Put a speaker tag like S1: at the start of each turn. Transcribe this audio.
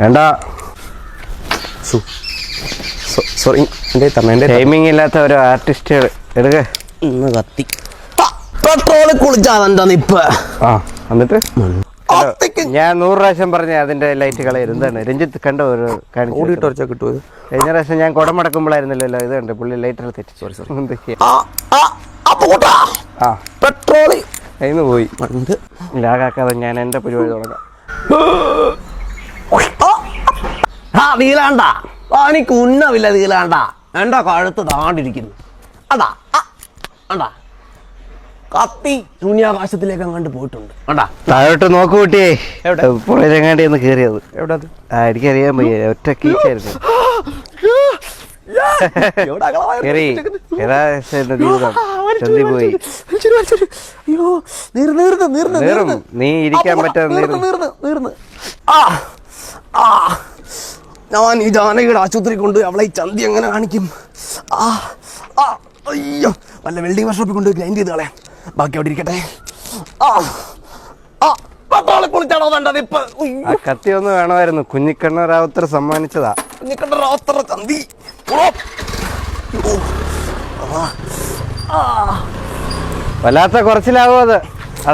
S1: വേണ്ട.
S2: സോറി എന്റെ തന്നെ എന്റെ
S1: ടൈമിംഗ് ഇല്ലാത്ത ഒരു ആർട്ടിസ്റ്റ് എടുക്ക.
S2: ഇന്ന് കത്തി. പെട്രോൾ കുളിച്ചാതെന്താ നിപ്പ്
S1: ആ എന്നിട്ട് ഞാൻ നൂറ് പ്രാവശ്യം പറഞ്ഞ അതിന്റെ ലൈറ്റ് കളയരുത് എന്താണ്? രഞ്ജിത്ത് കണ്ടോ ഒരു കാണിച്ചു
S2: ഓടിയിട്ട് ഉറച്ചാൽ കിട്ടുമോ?
S1: കഴിഞ്ഞ പ്രാവശ്യം ഞാൻ കുടമടക്കുമ്പോഴായിരുന്നല്ലോ ഇത് കണ്ട് പുള്ളി ലൈറ്റർ തെറ്റി സോറി സോറി
S2: ആ ആ അപ്പൊ
S1: ആ.
S2: പെട്രോൾ.
S1: കയ്യിന്ന് പോയി. ലാഗാക്കാതെ ഞാൻ എന്റെ പരിപാടി തുടങ്ങാം.
S2: ആ വീലാണ്ട എനിക്ക് ഉന്നമില്ല വീലാണ്ട എന്റെ കഴുത്ത് താണ്ടിരിക്കുന്നു. അതാ അണ്ടാ കത്തി ശൂന്യാകാശത്തിലേക്ക് അങ്ങോട്ട് പോയിട്ടുണ്ട്. അണ്ടാ
S1: താഴോട്ട് നോക്കു കുട്ടിയെ.
S2: എവിടെ?
S1: പുഴയിലെങ്ങാണ്ടി ഒന്ന് കയറിയത്
S2: എവിടെ അത്?
S1: ആ എനിക്കറിയാൻ വയ്യ. ഒറ്റ കീച്ചായിരുന്നു. നീ ഇരിക്കാൻ
S2: പറ്റാ
S1: പറ്റാതെ
S2: നീർന്ന്. നീർന്ന് നീർന്ന്. ആ ആ. ഞാൻ ഈ ജാനകിയുടെ ആശുപത്രി കൊണ്ട് അവളെ ഈ ചന്തി എങ്ങനെ കാണിക്കും? ആ ആ അയ്യോ വല്ല വെൽഡിംഗ് വർക്ക്ഷോപ്പിൽ കൊണ്ട് ഗ്രൈൻഡ് ചെയ്ത് കളയാം. ബാക്കി അവിടെ ഇരിക്കട്ടെ. ആ ആ പട്ടാളെ കുളിച്ചാണോ വേണ്ടത് ഇപ്പൊ?
S1: ആ കത്തി ഒന്ന് വേണമായിരുന്നു. കുഞ്ഞിക്കണ്ണ റാവുത്തർ സമ്മാനിച്ചതാ.
S2: കുഞ്ഞിക്കണ്ണ റാവത്തറ ചന്തി.
S1: വല്ലാത്ത കുറച്ചിലാവും അത്.